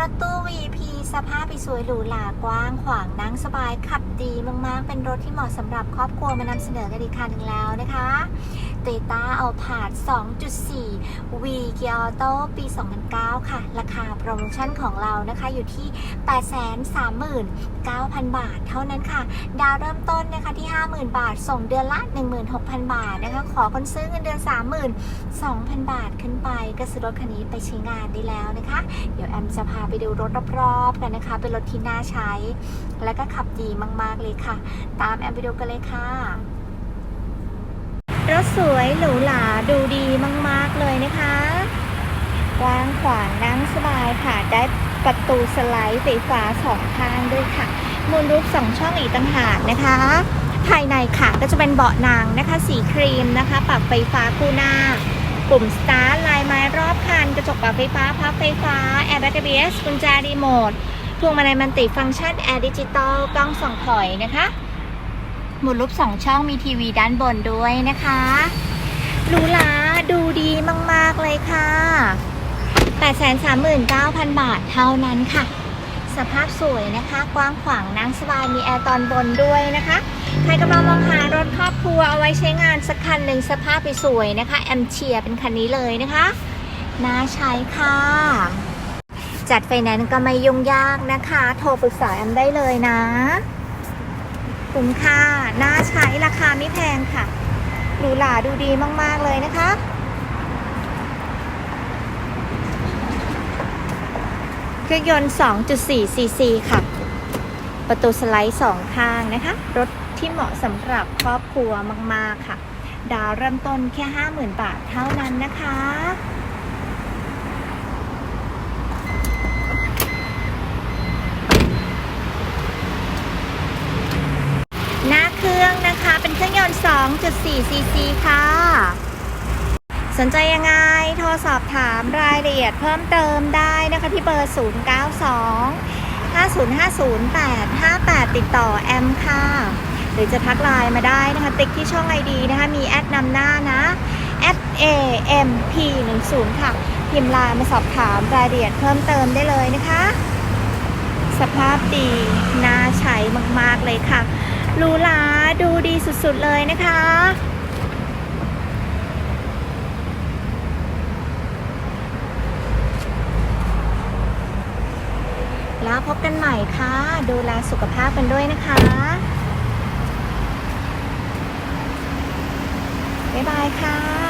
รถตู้ VP สภาพสวยหรูหรากว้างขวางนั่งสบายขับดีมากๆ เป็นรถที่เหมาะสำหรับครอบครัวมานำเสนอกันอีกคันหนึ่งแล้วนะคะ t o y ต้าเอาผาด2.4 V Gear Auto ปี 2009 ค่ะ ราคาโปรโมชั่นของเรานะคะอยู่ที่ 839,000 บาทเท่านั้นค่ะ ดาวเริ่มต้นนะคะที่ 50,000 บาท ส่งเดือนละ 16,000 บาทนะคะ ขอคนซื้อเงินเดือน 32,000 บาทขึ้นไปก็ซื้อรถคันนี้ไปใช้งานได้แล้วนะคะ เดี๋ยวแอมจะพาไปดูรถรอบกันนะคะ เป็นรถที่น่าใช้ และก็ขับดีมาก ๆ เลยค่ะ ตามแอมไปดูกันเลยค่ะ รถสวยหรูหราดูดีมาก ๆ เลยนะคะกว้างขวางนั่งสบายค่ะ ได้ประตูสไลด์ไฟฟ้าสองข้างด้วยค่ะมูลรูปสองช่องอีกต่างหากนะคะ ภายในค่ะก็จะเป็นเบาะนังนะคะ สีครีมนะคะ ปรับไฟฟ้าคู่หน้า ปุ่มสตาร์ท กระจกปรับไฟฟ้า พับไฟฟ้า แอร์แบ็กเบสกุญแจรีโมทพวงมาลัยมันติฟังก์ชันแอร์ดิจิตอลกล้องส่องถอยนะคะ หมุนรูปสองช่องมีทีวีด้านบนด้วยนะคะหรูหราดูดีมาก ๆ เลยค่ะ 839,000 บาทเท่านั้นค่ะ สภาพสวยนะคะ กว้างขวางนั่งสบาย มีแอร์ตอนบนด้วยนะคะ ใครกำลังมองหารถครอบครัวเอาไว้ใช้งานสักคันหนึ่งสภาพสวยๆนะคะ แอมเชียร์เป็นคันนี้เลยนะคะ น่าใช้ค่ะ จัดไฟแนนซ์ก็ไม่ยุ่งยากนะคะ โทรปรึกษาแอมได้เลยนะคุ้มค่าน่าใช้ราคาไม่แพงค่ะหรูหราดูดีมาก ๆ เลยนะคะเครื่องยนต์ 2.4 cc ค่ะ ประตูสไลด์สองข้างนะคะ รถที่เหมาะสำหรับครอบครัวมาก ๆ ค่ะ ดาวเริ่มต้นแค่ 50,000 บาทเท่านั้นนะคะ 2.4 ซีซีค่ะ สนใจยังไง โทรสอบถามรายละเอียดเพิ่มเติมได้นะคะที่เบอร์ 092 50508558 ติดต่อแอมค่ะ หรือจะทักไลน์มาได้นะคะ ติ๊กที่ช่องไอดีนะคะ มีแอดนำหน้านะ f a m p 1 0ค่ะ พิมพ์ไลน์มาสอบถามรายละเอียดเพิ่มเติมได้เลยนะคะ สภาพดี น่าใช้มาก ๆ เลยค่ะ หรูหราดูดีสุดๆเลยนะคะ แล้วพบกันใหม่ค่ะ ดูแลสุขภาพกันด้วยนะคะ บ๊ายบายค่ะ